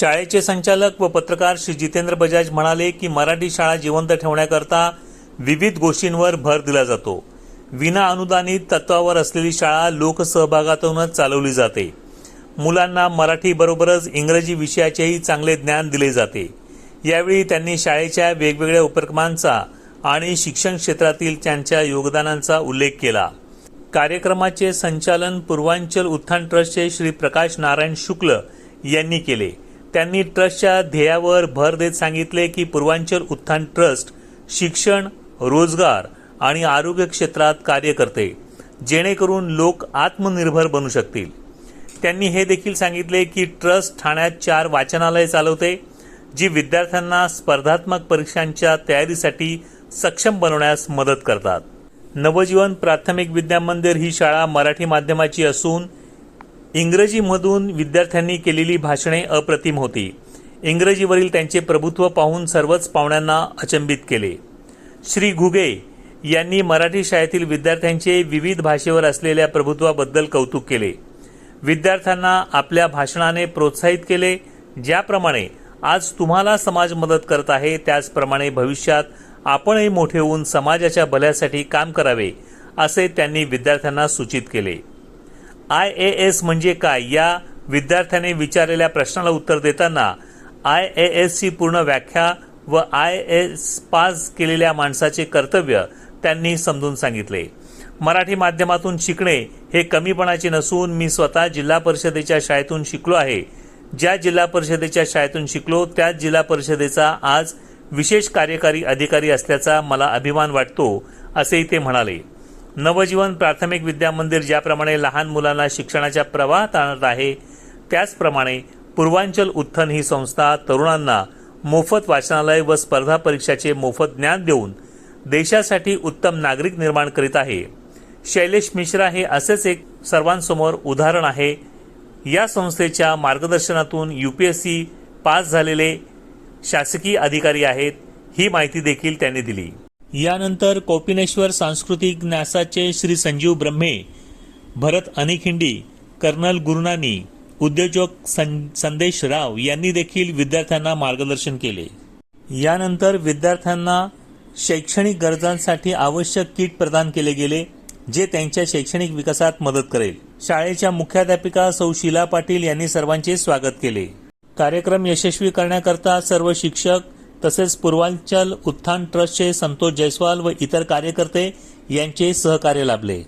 शाळेचे संचालक व पत्रकार श्री जितेंद्र बजाज म्हणाले की मराठी शाळा जिवंत ठेवण्याकरता विविध गोष्टींवर भर दिला जातो. विना अनुदानित तत्वावर असलेली शाळा लोकसहभागातूनच चालवली जाते. मुलांना मराठीबरोबरच इंग्रजी विषयाचेही चांगले ज्ञान दिले जाते. यावेळी त्यांनी शाळेच्या वेगवेगळ्या उपक्रमांचा आणि शिक्षण क्षेत्रातील त्यांच्या योगदानांचा उल्लेख केला. कार्यक्रमाचे संचालन पूर्वांचल उत्थान ट्रस्टचे श्री प्रकाश नारायण शुक्ल यांनी केले. त्यांनी ट्रस्टच्या ध्येयावर भर देत सांगितले की पूर्वांचल उत्थान ट्रस्ट शिक्षण रोजगार आणि आरोग्य क्षेत्रात कार्य करते जेणेकरून लोक आत्मनिर्भर बनू शकतील. त्यांनी हे देखील सांगितले की ट्रस्ट ठाण्यात चार वाचनालय चालवते जी विद्यार्थ्यांना स्पर्धात्मक परीक्षांच्या तयारीसाठी सक्षम बनवण्यास मदत करतात. नवजीवन प्राथमिक विद्या मंदिर ही शाळा मराठी माध्यमाची असून इंग्रजीमधून विद्यार्थ्यांनी केलेली भाषणे अप्रतिम होती. इंग्रजीवरील त्यांचे प्रभुत्व पाहून सर्वच पाहुण्यांना अचंबित केले. श्री घुगे यांनी मराठी शाळेतील विद्यार्थ्यांचे विविध भाषेवर असलेल्या प्रभुत्वाबद्दल कौतुक केले. विद्यार्थ्यांना आपल्या भाषणाने प्रोत्साहित केले ज्याप्रमाणे आज तुम्हाला समाज मदत करत आहे त्याचप्रमाणे भविष्यात आपणही मोठे होऊन समाजाच्या भल्यासाठी काम करावे असे त्यांनी विद्यार्थ्यांना सूचित केले. आय ए एस म्हणजे काय? या विद्यार्थ्याने विचारलेल्या प्रश्नाला उत्तर देताना आय ए एसची पूर्ण व्याख्या व आय एस पास केलेल्या माणसाचे कर्तव्य त्यांनी समजून सांगितले. मराठी माध्यमातून शिकणे हे कमीपणाचे नसून मी स्वतः जिल्हा परिषदेच्या शाळेतून शिकलो आहे. ज्या जिल्हा परिषदेच्या शाळेतून शिकलो त्याच जिल्हा परिषदेचा आज विशेष कार्यकारी अधिकारी असल्याचा मला अभिमान वाटतो असेही ते म्हणाले. नवजीवन प्राथमिक विद्या मंदिर ज्याप्रमाणे लहान मुलांना शिक्षणाच्या प्रवाहात आणत आहे त्याचप्रमाणे पूर्वांचल उत्थन ही संस्था तरुणांना मोफत वाचनालय व स्पर्धा परीक्षाचे मोफत ज्ञान देऊन देशासाठी उत्तम नागरिक निर्माण करीत आहे. शैलेश मिश्रा हे असेच एक सर्वांसमोर उदाहरण आहे. या संस्थेच्या मार्गदर्शनातून U P S C pass झालेले शासकीय अधिकारी आहेत ही माहिती देखील त्यांनी दिली. यानंतर कोपिनेश्वर सांस्कृतिक न्यासाचे श्री संजीव ब्रह्मे भरत अनिखिंडी कर्नल गुरुनानी उद्योजक सं संदेश राव यांनी देखील विद्यार्थ्यांना मार्गदर्शन केले. यानंतर विद्यार्थ्यांना शैक्षणिक गरजांसाठी आवश्यक किट प्रदान केले गेले जे त्यांच्या शैक्षणिक विकासात मदत करेल. शाळेच्या मुख्याध्यापिका सौ शीला पाटील यांनी सर्वांचे स्वागत केले. कार्यक्रम यशस्वी करण्याकरता सर्व शिक्षक तसेच पूर्वांचल उत्थान ट्रस्टचे संतोष जयस्वाल व इतर कार्यकर्ते यांचे सहकार्य लाभले.